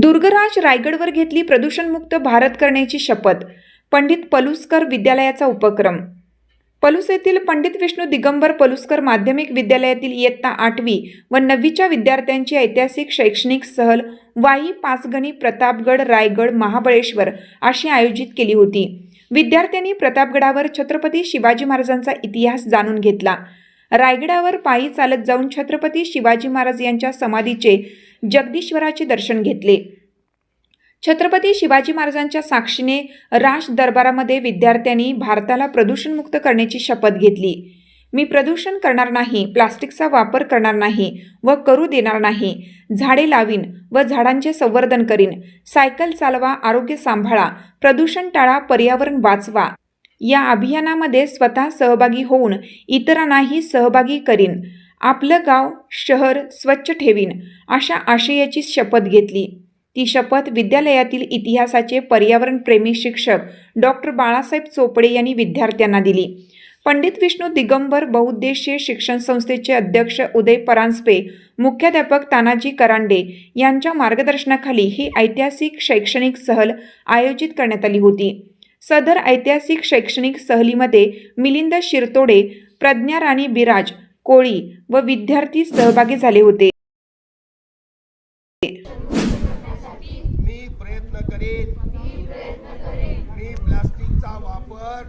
दुर्गराज रायगडवर घेतली प्रदूषणमुक्त भारत करण्याची शपथ पंडित पलुसकर विद्यालयाचा उपक्रम. पलूस येथील पंडित विष्णू दिगंबर पलुसकर माध्यमिक विद्यालयातील इयत्ता आठवी व नववीच्या विद्यार्थ्यांची ऐतिहासिक शैक्षणिक सहल वाई पाचगणी प्रतापगड रायगड महाबळेश्वर अशी आयोजित केली होती. विद्यार्थ्यांनी प्रतापगडावर छत्रपती शिवाजी महाराजांचा इतिहास जाणून घेतला. रायगडावर पायी चालत जाऊन छत्रपती शिवाजी महाराज यांच्या समाधीचे जगदीश्वराचे दर्शन घेतले. छत्रपती शिवाजी महाराजांच्या साक्षीने राज दरबारामध्ये विद्यार्थ्यांनी भारताला प्रदूषणमुक्त करण्याची शपथ घेतली. मी प्रदूषण करणार नाही प्लास्टिकचा वापर करणार नाही व करू देणार नाही. झाडे लावीन व झाडांचे संवर्धन करीन. सायकल चालवा आरोग्य सांभाळा प्रदूषण टाळा पर्यावरण वाचवा. या अभियानामध्ये स्वतः सहभागी होऊन इतरांनाही सहभागी करीन. आपलं गाव शहर स्वच्छ ठेवीन अशा आशयाची शपथ घेतली. ती शपथ विद्यालयातील इतिहासाचे पर्यावरणप्रेमी शिक्षक डॉक्टर बाळासाहेब चोपडे यांनी विद्यार्थ्यांना दिली. पंडित विष्णू दिगंबर बहुउद्देशीय शिक्षण संस्थेचे अध्यक्ष उदय परांजपे मुख्याध्यापक तानाजी करांडे यांच्या मार्गदर्शनाखाली ही ऐतिहासिक शैक्षणिक सहल आयोजित करण्यात आली होती. सदर ऐतिहासिक शैक्षणिक सहलीमध्ये मिलिंद शिरतोडे प्रज्ञा राणी बिराज कोळी व विद्यार्थी सहभागी झाले होते. प्रयत्न करेन मी प्लास्टिकचा वापर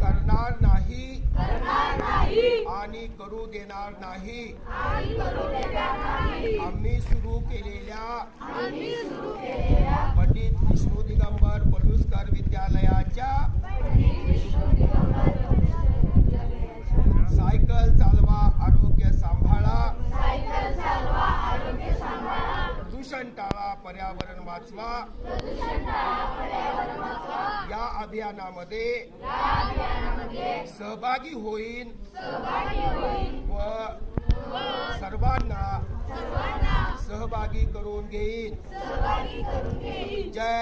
करणार नाही. आणि करू देणार नाही. आम्ही सुरू केलेल्या पंडित विष्णू दिगंबर पलुसकर विद्यालयाच्या सायकल चालवा आरोग्य सांभाळा प्रदूषण टाळा पर्यावरण वाचवा. या अभियानामध्ये सहभागी होईन व सर्वांना सहभागी करून घेईन. जय